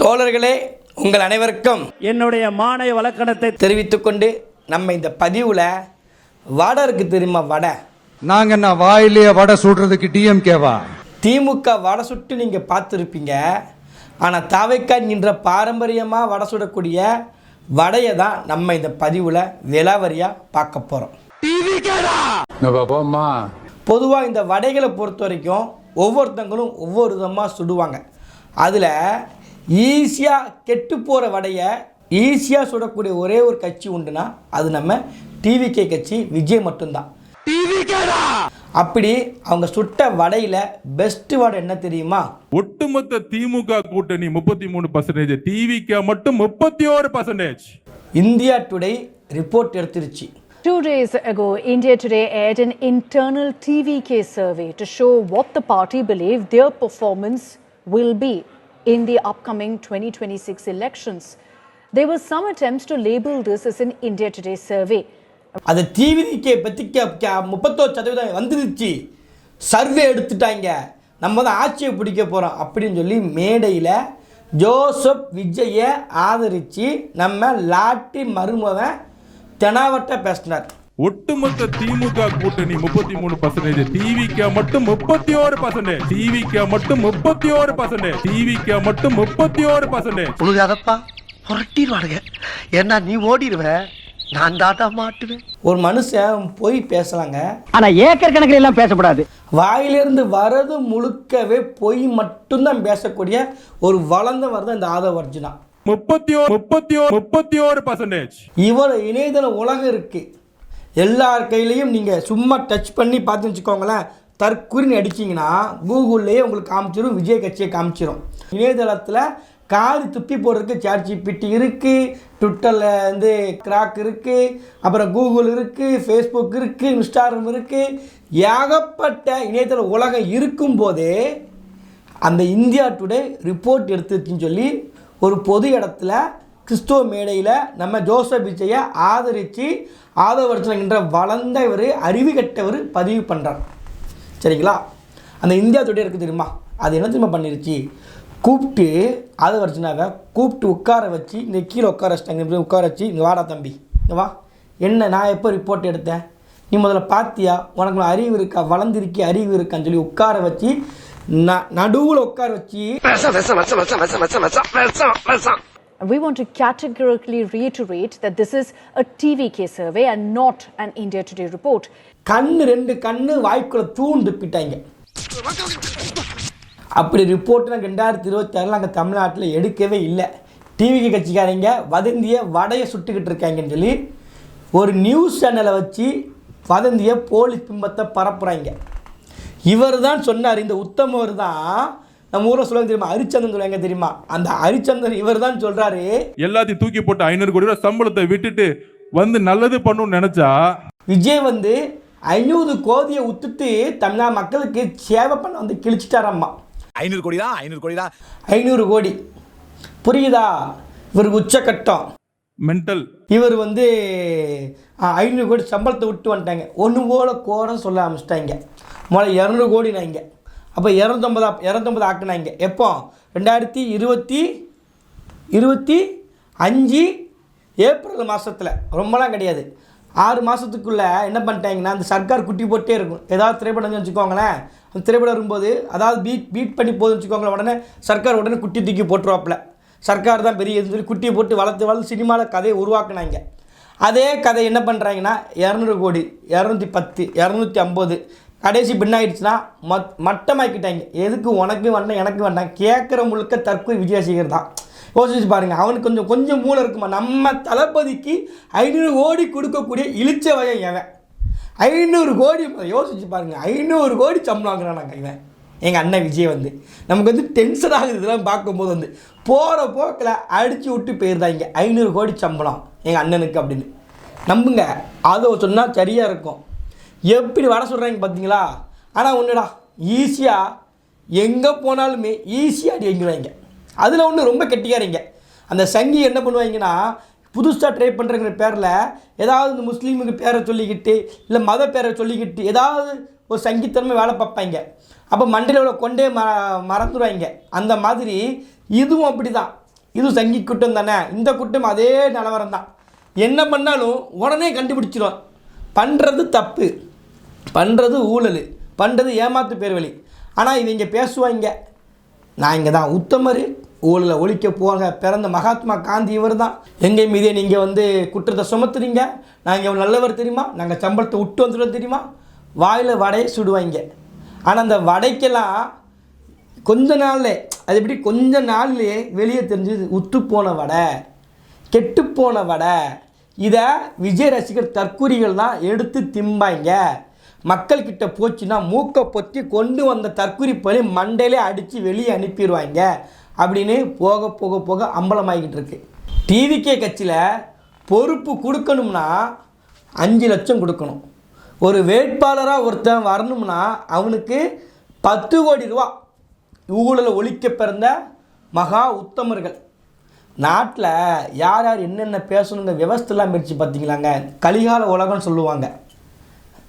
தோழர்களே உங்கள் அனைவருக்கும் என்னுடைய மானை வழக்கணத்தை தெரிவித்துக்கொண்டு நம்ம இந்த பதிவில் வடை இருக்கு தெரியுமா வடை? நாங்க என்ன வாயிலேயே வடை சுடுறதுக்கு டிஎம்கேவா? திமுக வடை சுட்டு நீங்கள் பார்த்துருப்பீங்க. ஆனால் தாவைக்கா நின்ற பாரம்பரியமாக வடை சுடக்கூடிய வடையை தான் நம்ம இந்த பதிவில் விலாவரியாக பார்க்க போகிறோம் பொதுவாக இந்த வடைகளை பொறுத்த வரைக்கும் ஒவ்வொருத்தங்களும் ஒவ்வொரு விதமாக சுடுவாங்க. அதில் ஈஸியாக கெட்டு போகிற வடையை ஈஸியாக சுடக்கூடிய ஒரே ஒரு கட்சி உண்டுனா அது நம்ம டிவிகே கட்சி விஜய் மட்டும்தான். அப்படி அவங்க சுட்ட வடையில் பெஸ்ட் வடை என்ன தெரியுமா? ஒட்டுமொத்த திமுக கூட்டணி முப்பத்தி மூணு பர்சன்டேஜ் டிவிக்கு மட்டும் முப்பத்தி ஒரு பர்சன்டேஜ் இந்தியா டுடே ரிப்போர்ட் எடுத்துருச்சு. Two days ago, India Today aired an internal TVK survey to show what the party believe their performance will be. In the upcoming 2026 elections. There were some attempts to label this as an India Today survey. அது டிவிக்கே பற்றி முப்பத்தோரு சதவீதம் வந்துருச்சு survey எடுத்துட்டாங்க நம்ம தான் ஆட்சியை பிடிக்க போகிறோம் அப்படின்னு சொல்லி மேடையில் ஜோசப் விஜயை ஆதரித்து நம்ம லாட்டி மருமகன் தெனாவட்ட பேசினார் ஒட்டுமொத்த திமுக கூட்டணி முப்பத்தி மூணு பர்சன்டேஜ் டிவிக்கு மட்டும் முப்பத்தி ஒரு பர்சன்டேஜ் டிவிக்கு மட்டும் முப்பத்தி ஒரு பர்சன்டேஜ் டிவிக்கு மட்டும் முப்பத்தி ஒரு பர்சன்டேஜ் புழுகாதப்பா புரட்டிடுவானுங்க. ஏன்னா நீ ஓடிடுவ நான் தாட்டா மாட்டுவேன். ஒரு மனுஷன் போய் பேசலாங்க. ஆனா ஏக்கர் கணக்கில் எல்லாம் பேசக்கூடாது வாயிலிருந்து வரது முழுக்கவே பொய் மட்டும்தான் பேசக்கூடிய ஒரு வளர்ந்தவர் தான் இந்த ஆதவ அர்ஜுனா. முப்பத்தி முப்பத்தி முப்பத்தி ஒரு பர்சன்டேஜ் இவ்வளோ இணையதள உலகம் இருக்குது எல்லார் கையிலையும் நீங்கள் சும்மா டச் பண்ணி பார்த்து வச்சுக்கோங்களேன் தற்குறின்னு அடிச்சிங்கன்னா கூகுள்லேயே உங்களுக்கு காமிச்சிடும் விஜய் கட்சியை காமிச்சிடும் இணையதளத்தில் காரி துப்பி போடுறதுக்கு சாட் ஜிபிடி இருக்குது ட்விட்டரில் வந்து கிராக் இருக்குது அப்புறம் கூகுள் இருக்குது ஃபேஸ்புக் இருக்குது இன்ஸ்டாகிராம் இருக்குது ஏகப்பட்ட இணையதள உலகம் இருக்கும்போதே அந்த இந்தியா டுடே ரிப்போர்ட் எடுத்துச்சுன்னு சொல்லி ஒரு பொது இடத்துல கிறிஸ்துவ மேடையில் நம்ம ஜோசப் விஜயை ஆதரித்து ஆதரவர்த்தனங்கிற வளர்ந்த இவர் அறிவு கெட்டவர் பதிவு பண்ணுறார் சரிங்களா? அந்த இந்தியா தொட்டி இருக்குது தெரியுமா? அது என்ன தெரியுமா பண்ணிருச்சு? கூப்பிட்டு ஆதவர்ச்சனாவை கூப்பிட்டு உட்கார வச்சு இந்த கீழே உட்கார வச்சிட்டாங்க இப்படி உட்கார வச்சு இங்கே வாடா தம்பி வா. என்ன நான் எப்போ ரிப்போர்ட் எடுத்தேன்? நீ முதல்ல பார்த்தியா உனக்கு அறிவு இருக்கா? வளர்ந்துருக்கி அறிவு இருக்கான்னு சொல்லி உட்கார வச்சு ந நடுவில் உட்கார வச்சு And we want to categorically reiterate that this is a TVK survey and not an India Today report. கண்ணு ரெண்டு கண்ணு வாய்க்குள்ள தூண்டு பிட்டாங்க. அப்படி ரிப்போர்ட் நாங்கள் ரெண்டாயிரத்தி இருபத்தாறில் நாங்கள் தமிழ்நாட்டில் எடுக்கவே இல்லை. டிவிக்கு கட்சிக்காரங்க வதந்திய வடையை சுட்டுக்கிட்டு இருக்காங்கன்னு சொல்லி ஒரு நியூஸ் சேனலை வச்சு வதந்திய போலி பிம்பத்தை பரப்புகிறாங்க இவர் தான் சொன்னார் இந்த உத்தமவர் தான் நம்ம ஊரில் சொல்லுவாங்க தெரியுமா? ஹரிச்சந்திரன் சொல்லுவாங்க தெரியுமா? அந்த ஹரிச்சந்திரன் இவர் தான் சொல்கிறாரு எல்லாத்தையும் தூக்கி போட்டு ஐநூறு கோடி ரூபாய் சம்பளத்தை விட்டுட்டு வந்து நல்லது பண்ணணும்னு நினைச்சா? விஜய் வந்து ஐநூறு கோதியை உத்துட்டு தமிழ்நாடு மக்களுக்கு சேவை பண்ண வந்து கிழிச்சிட்டாரம்மா. ஐநூறு கோடி தான் ஐநூறு கோடி தான் ஐநூறு கோடி. புரியுதா? இவருக்கு உச்சக்கட்டம் மென்டல் இவர் வந்து ஐநூறு கோடி சம்பளத்தை விட்டு வந்துட்டாங்க. ஒன்று போல கோரம் சொல்ல ஆரம்பிச்சிட்டாங்க. முதல்ல இரநூறு கோடினாங்க. அப்போ இரநூத்தம்பதா இரநூத்தம்பது ஆக்குனாங்க. எப்போ? ரெண்டாயிரத்தி இருபத்தி இருபத்தி அஞ்சு ஏப்ரல் மாதத்தில் ரொம்பலாம் கிடையாது. ஆறு மாதத்துக்குள்ளே என்ன பண்ணிட்டாங்கன்னா அந்த சர்க்கார் குட்டி போட்டே இருக்கும். ஏதாவது திரைப்படம் வச்சுக்கோங்களேன். அந்த திரைப்படம் வரும்போது அதாவது பீட் பீட் பண்ணி போதும் வச்சுக்கோங்களேன் உடனே சர்க்கார் உடனே குட்டி தூக்கி போட்டுருவாப்பில். சர்க்கார் தான் பெரிய இதுன்னு சொல்லி குட்டியை போட்டு வளர்த்து வளர்த்து சினிமாவில் கதையை உருவாக்குனாங்க. அதே கதை என்ன பண்ணுறாங்கன்னா இரநூறு கோடி இரநூத்தி பத்து இரநூத்தி ஐம்பது கடைசி பின்னாயிடுச்சுன்னா மத் மட்டமாக்கிட்டாங்க. எதுக்கு உனக்கு வேண்டாம் எனக்கு வேண்டாம் கேட்குற முழுக்க தற்கொலை விஜயசேகர் தான். யோசிச்சு பாருங்கள் அவனுக்கு கொஞ்சம் கொஞ்சம் மூளை இருக்குமா? நம்ம தளபதிக்கு ஐநூறு கோடி கொடுக்கக்கூடிய இழிச்ச வயம் எவன் ஐநூறு கோடி யோசிச்சு பாருங்கள் ஐநூறு கோடி சம்பளம் வாங்குறானாங்க இவன். எங்கள் அண்ணன் விஜய் வந்து. நமக்கு வந்து டென்ஷன் ஆகுது இதெல்லாம் பார்க்கும்போது வந்து. போகிற போக்கில் அடித்து விட்டு போயிருந்தாங்க ஐநூறு கோடி சம்பளம் எங்கள் அண்ணனுக்கு அப்படின்னு. நம்புங்க அதை சொன்னால் சரியாக இருக்கும். எப்படி வர சொல்கிறாங்க பார்த்தீங்களா ஆனால் ஒன்றுடா ஈஸியாக எங்கே போனாலுமே ஈஸியாக அடி வாங்கிடுவாங்க. அதில் ஒன்று ரொம்ப கெட்டிக்காரங்க அந்த சங்கி என்ன பண்ணுவாங்கன்னா புதுசாக ட்ரை பண்ணுறங்கிற பேரில் ஏதாவது இந்த முஸ்லீமுக்கு பேரை சொல்லிக்கிட்டு இல்லை மத பேரை சொல்லிக்கிட்டு ஏதாவது ஒரு சங்கித்தன்மை வேலை பார்ப்பாங்க. அப்போ மண்டையில் உள்ள கொண்டே ம மறந்துடுவாங்க. அந்த மாதிரி இதுவும் அப்படி தான் இதுவும் சங்கி குட்டம் தானே? இந்த குட்டம் அதே நிலவரம் தான். என்ன பண்ணாலும் உடனே கண்டுபிடிச்சிடும் பண்ணுறது தப்பு. பண்ணுறது ஊழல். பண்ணுறது ஏமாத்து பேர் வழி ஆனால் இவங்க பேசுவாங்க. நான் இங்கே தான் உத்தமர். ஊழலை ஒழிக்க போங்க பிறந்த மகாத்மா காந்தி இவர் தான் எங்கள் மீதே நீங்கள் வந்து குற்றத்தை சுமத்துறீங்க. நாங்கள் நல்லவர் தெரியுமா? நாங்கள் சம்பளத்தை விட்டு வந்துடுவோம் தெரியுமா? வாயில் வடையை சுடுவாங்க. ஆனால் அந்த வடைக்கெல்லாம் கொஞ்ச நாளில் அது எப்படி கொஞ்ச நாள்லேயே வெளியே தெரிஞ்சது உத்து போன வடை கெட்டுப்போன வடை. இதை விஜய் ரசிகர் தற்கூரிகள் தான் எடுத்து திம்பாங்க. மக்கள்கிட்ட போச்சுன்னா மூக்கை பொத்தி கொண்டு வந்த தற்குறிப்பலி மண்டையிலே அடித்து வெளியே அனுப்பிடுவாங்க. அப்படின்னு போக போக போக அம்பலமாகிக்கிட்டு இருக்கு டிவிகே கட்சியில் பொறுப்பு கொடுக்கணும்னா அஞ்சு லட்சம் கொடுக்கணும். ஒரு வேட்பாளராக ஒருத்தன் வரணும்னா அவனுக்கு பத்து கோடி ரூபா ஊழலை ஒழிக்க பிறந்த மகா உத்தமர்கள். நாட்டில் யார் யார் என்னென்ன பேசணுங்கிற விவஸ்தெல்லாம் பிரித்து பார்த்தீங்களாங்க கலிகால உலகம்னு சொல்லுவாங்க.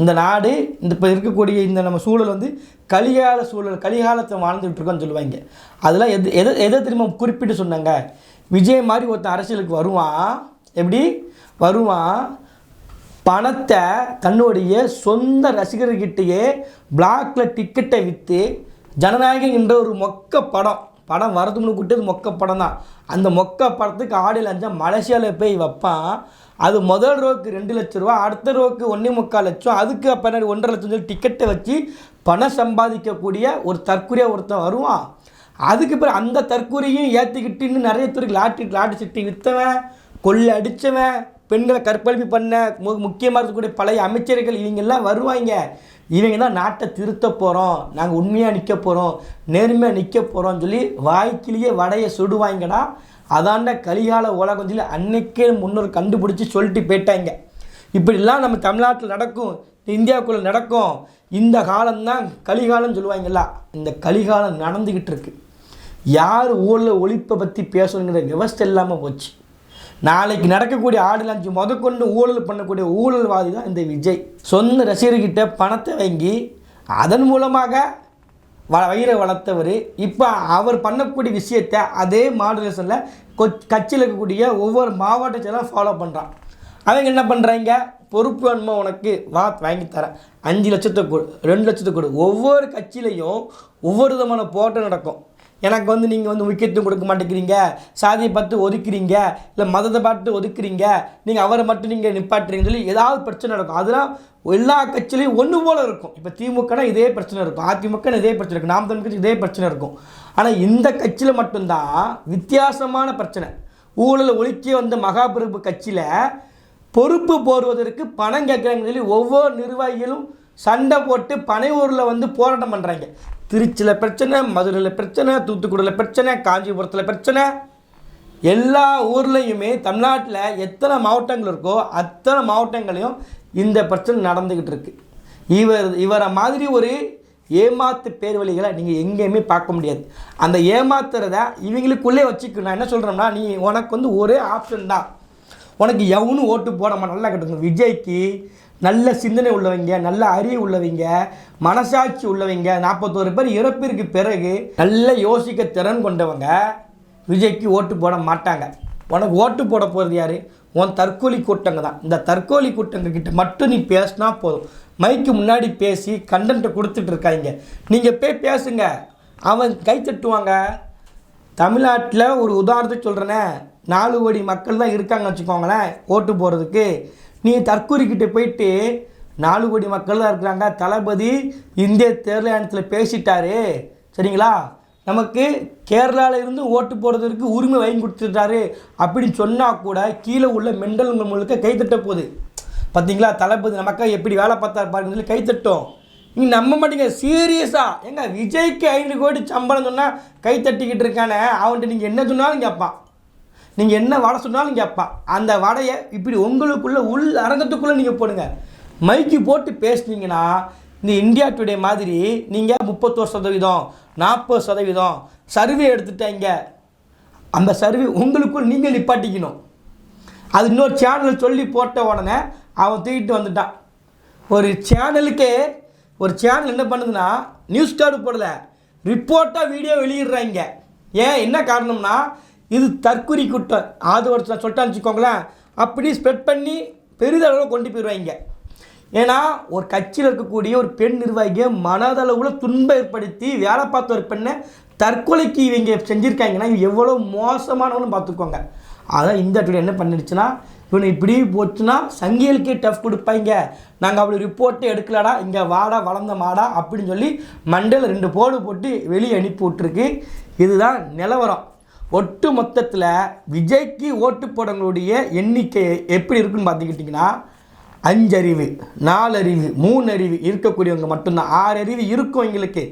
இந்த நாடு இந்த இப்போ இருக்கக்கூடிய இந்த நம்ம சூழல் வந்து கலிகால சூழல் கலிகாலத்தை வாழ்ந்துகிட்ருக்கோன்னு இருக்கோம்னு சொல்லுவாங்க. அதெல்லாம் எது எதை எதை திரும்ப குறிப்பிட்டு சொன்னாங்க? விஜய் மாதிரி ஒருத்தன் அரசியலுக்கு வருவான் எப்படி? வருவான் பணத்தை தன்னுடைய சொந்த ரசிகர்கிட்டயே பிளாக்ல டிக்கெட்டை விற்று ஜனநாயகம் என்ற ஒரு மொக்க படம் படம் வரதுன்னு கூட்டது மொக்க படம் தான் அந்த மொக்க படத்துக்கு ஆடியில் அஞ்சா மலேசியாவில் போய் வைப்பான். அது முதல் ரோக்கு ரெண்டு லட்ச ரூபா அடுத்த ரோக்கு ஒன்றே முக்கால் லட்சம் அதுக்கு பின்னாடி ஒன்றரை லட்சம் சொல்லி டிக்கெட்டை வச்சு பணம் சம்பாதிக்கக்கூடிய ஒரு தற்கொலையாக ஒருத்தன் வருவான். அதுக்கு பிறகு அந்த தற்கொலையும் ஏற்றிக்கிட்டு இன்னும் நிறைய பேருக்கு லாட்டி லாட்டி சிட்டி விற்றவன் கொள்ளை அடித்தவன் பெண்களை கற்பழிப்பு பண்ண மு முக்கியமாக இருக்கக்கூடிய பழைய அமைச்சர்கள் இவங்கெல்லாம் வருவாங்க. இவங்க தான் நாட்டை திருத்த போகிறோம் நாங்கள் உண்மையாக நிற்க போகிறோம் நேர்மையாக நிற்க போகிறோம்னு சொல்லி வாய்க்கிலேயே வடையை சுடுவாங்கடா. அதாண்ட கலிகால உலகம் சொல்லி அன்னைக்கே முன்னோர் கண்டுபிடிச்சி சொல்லிட்டு போயிட்டாங்க. இப்படிலாம் நம்ம தமிழ்நாட்டில் நடக்கும் இந்தியாவுக்குள்ளே நடக்கும் இந்த காலம்தான் கலிகாலம்னு சொல்லுவாங்கல்ல இந்த கலிகாலம் நடந்துக்கிட்டு இருக்கு யார் ஊரில் ஒழிப்பை பற்றி பேசணுங்கிற விவஸ்தை இல்லாமல் போச்சு. நாளைக்கு நடக்கக்கூடிய ஆடிலாஞ்சி முதற்கொண்டு ஊழல் பண்ணக்கூடிய ஊழல்வாதி தான் இந்த விஜய். சொந்த ரசிகர்கிட்ட பணத்தை வாங்கி அதன் மூலமாக வ வயிறை வளர்த்தவர். இப்போ அவர் பண்ணக்கூடிய விஷயத்தை அதே மாடுலேஷனில் கொ கட்சியில் இருக்கக்கூடிய ஒவ்வொரு மாவட்ட செயலும் ஃபாலோ பண்ணுறான் அவங்க என்ன பண்ணுறாங்க பொறுப்பு அன்மை உனக்கு வா வாங்கி தரேன். அஞ்சு லட்சத்தை கொடு ரெண்டு லட்சத்தை கொடு. ஒவ்வொரு கட்சியிலையும் ஒவ்வொரு விதமான போட்டம் நடக்கும். எனக்கு வந்து நீங்கள் வந்து முக்கியத்துவம் கொடுக்க மாட்டேங்கிறீங்க. சாதியை பார்த்து ஒதுக்குறீங்க. இல்லை மதத்தை பார்த்து ஒதுக்குறீங்க. நீங்கள் அவரை மட்டும் நீங்கள் நிப்பாட்டுறீங்கன்னு சொல்லி ஏதாவது பிரச்சனை நடக்கும். அதெல்லாம் எல்லா கட்சியிலையும் ஒன்று போல் இருக்கும். இப்போ திமுகனா இதே பிரச்சனை இருக்கும். அதிமுக இதே பிரச்சனை இருக்கும். நாம் தமிழ் கட்சி இதே பிரச்சனை இருக்கும். ஆனால் இந்த கட்சியில் மட்டும்தான் வித்தியாசமான பிரச்சனை. ஊழல் ஒழிக்க வந்த மகாபிரபு கட்சியில் பொறுப்பு போடுவதற்கு பணம் கேட்குறாங்கன்னு சொல்லி ஒவ்வொரு நிர்வாகிகளும் சண்டை போட்டு பனையூரில் வந்து போராட்டம் பண்ணுறாங்க திருச்சியில் பிரச்சனை மதுரையில் பிரச்சனை தூத்துக்குடியில் பிரச்சனை காஞ்சிபுரத்தில் பிரச்சனை. எல்லா ஊர்லேயுமே தமிழ்நாட்டில் எத்தனை மாவட்டங்கள் இருக்கோ அத்தனை மாவட்டங்களையும் இந்த பிரச்சனை நடந்துக்கிட்டு இருக்கு. இவர் இவரை மாதிரி ஒரு ஏமாத்து பேர்வழிகளை நீங்கள் எங்கேயுமே பார்க்க முடியாது. அந்த ஏமாத்துறத இவங்களுக்குள்ளே வச்சுக்கணும். நான் என்ன சொல்கிறேன்னா நீ உனக்கு வந்து ஒரே ஆப்ஷன் தான். உனக்கு எவனும் ஓட்டு போடாமல் நல்லா கட்டுங்க விஜய்க்கு நல்ல சிந்தனை உள்ளவங்க நல்ல அறிவு உள்ளவங்க மனசாட்சி உள்ளவங்க நாற்பத்தோரு பேர் இறப்பிற்கு பிறகு நல்ல யோசிக்க திறன் கொண்டவங்க விஜய்க்கு ஓட்டு போட மாட்டாங்க. உனக்கு ஓட்டு போட போகிறது யார்? உன் தற்கொலை கூட்டங்க தான். இந்த தற்கொலை கூட்டங்க கிட்ட மட்டும் நீ பேசினா போதும். மைக்கு முன்னாடி பேசி கண்டென்ட்டை கொடுத்துட்டு இருக்காங்க நீங்கள் போய் பேசுங்க. அவன் கை தட்டுவாங்க. தமிழ்நாட்டில் ஒரு உதாரணத்துக்கு சொல்கிறேனே நாலு கோடி மக்கள் தான் இருக்காங்க வச்சுக்கோங்களேன் ஓட்டு போகிறதுக்கு நீ தற்கூரிக்கிட்ட போயிட்டு நாலு கோடி மக்கள் தான் இருக்கிறாங்க. தளபதி இந்திய தேர்தல் ஆணையத்தில் பேசிட்டாரு. சரிங்களா? நமக்கு கேரளாவில் இருந்து ஓட்டு போடுறதுக்கு உரிமை வாங்கி கொடுத்துட்டாரு. அப்படின்னு சொன்னால் கூட கீழே உள்ள மெண்டலுங்கள் முழுக்க கைத்தட்ட போகுது. பார்த்தீங்களா தளபதி நமக்காக எப்படி வேலை பார்த்தாரு பாருங்கன்னு சொல்லி கைத்தட்டும் நீங்கள் நம்ப மாட்டீங்க சீரியஸாக எங்க விஜய்க்கு ஐநூறு கோடி சம்பளம் சொன்னால் கை தட்டிக்கிட்டு இருக்கானே. அவன்கிட்ட நீங்கள் என்ன சொன்னாலும் கேட்பான் நீங்கள் என்ன வாட சொன்னாலும் கேட்பான் அந்த வடையை இப்படி உங்களுக்குள்ளே உள் அரங்கத்துக்குள்ளே நீங்கள் போடுங்க. மைக்கு போட்டு பேசுனீங்கன்னா இந்த இந்தியா டுடே மாதிரி நீங்கள் முப்பத்தோரு சதவீதம் நாற்பது சதவீதம் சர்வே எடுத்துட்டாங்க. அந்த சர்வே உங்களுக்குள் நீங்கள் நிப்பாட்டிக்கணும். அது இன்னொரு சேனல் சொல்லி போட்ட உடனே அவன் தூக்கிட்டு வந்துட்டான். ஒரு சேனலுக்கே ஒரு சேனல் என்ன பண்ணுதுன்னா நியூஸ் கார்டு போடலை. ரிப்போர்ட்டாக வீடியோ வெளியிடுறாங்க. ஏன்? என்ன காரணம்னா இது தற்குறி குற்றம். அது ஒரு சொ- சொல்லிட்டான்னு வச்சுக்கோங்களேன். அப்படி ஸ்ப்ரெட் பண்ணி பெரிதளவில் கொண்டு போயிடுவாங்க ஏன்னா ஒரு கட்சியில் இருக்கக்கூடிய ஒரு பெண் நிர்வாகியை மனதளவில் துன்பம் ஏற்படுத்தி வேலை பார்த்த ஒரு பெண்ணை தற்கொலைக்கு இவங்க செஞ்சுருக்காங்கன்னா இவங்க எவ்வளோ மோசமானவனு பார்த்துக்கோங்க. அதான் இந்த இடத்துல என்ன பண்ணிடுச்சுன்னா இவனை இப்படி போச்சுன்னா சங்கிகளுக்கே டஃப் கொடுப்பாங்க. நாங்கள் அப்படி ரிப்போர்ட்டே எடுக்கலடா இங்கே வாடா வளர்ந்த மாடா அப்படின்னு சொல்லி மண்டையில் ரெண்டு போடு போட்டு வெளியே அனுப்பி விட்ருக்கு இதுதான் நிலவரம். ஒட்டு மொத்தத்தில் விஜய்க்கு ஓட்டு போடவங்களுடைய எண்ணிக்கை எப்படி இருக்குன்னு பார்த்துக்கிட்டிங்கன்னா அஞ்சறிவு நாலறிவு மூணு அறிவு இருக்கக்கூடியவங்க மட்டும்தான். ஆறு அறிவு இருக்கும் எங்களுக்கு.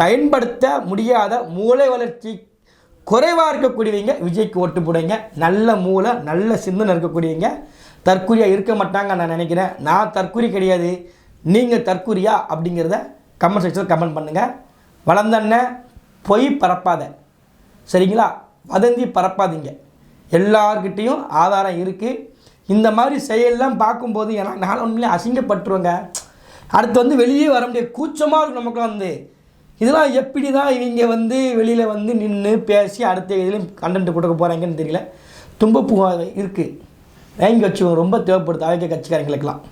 பயன்படுத்த முடியாத மூளை வளர்ச்சி குறைவாக இருக்கக்கூடியவங்க விஜய்க்கு ஓட்டு போடுவீங்க நல்ல மூளை நல்ல சிந்தனை இருக்கக்கூடியவங்க தற்கூரியாக இருக்க மாட்டாங்க நான் நினைக்கிறேன். நான் தற்கூரி கிடையாது. நீங்கள் தற்கூரியா அப்படிங்கிறத கமெண்ட் செக்ஷனில் கமெண்ட் பண்ணுங்கள் வளர்ந்தண்ண பொய் பரப்பாத. சரிங்களா? வதந்தி பரப்பாதீங்க. எல்லார்கிட்டேயும் ஆதாரம் இருக்குது இந்த மாதிரி செயல்லாம் பார்க்கும்போது எனக்கு நான் உண்மையிலே அசிங்கப்பட்டுருவேங்க. அடுத்து வந்து வெளியே வர முடியாது. கூச்சமாக இருக்கும் நமக்குலாம் வந்து. இதெல்லாம் எப்படி தான் இவங்க வந்து வெளியில் வந்து நின்று பேசி அடுத்த இதுலேயும் கண்டென்ட் கொடுக்க போகிறாங்கன்னு தெரியல. தும்பப்பூ இருக்குது வாங்கி வச்சு ரொம்ப தேவைப்படுது. அவைக்க கட்சிக்காரங்களுக்கெல்லாம்.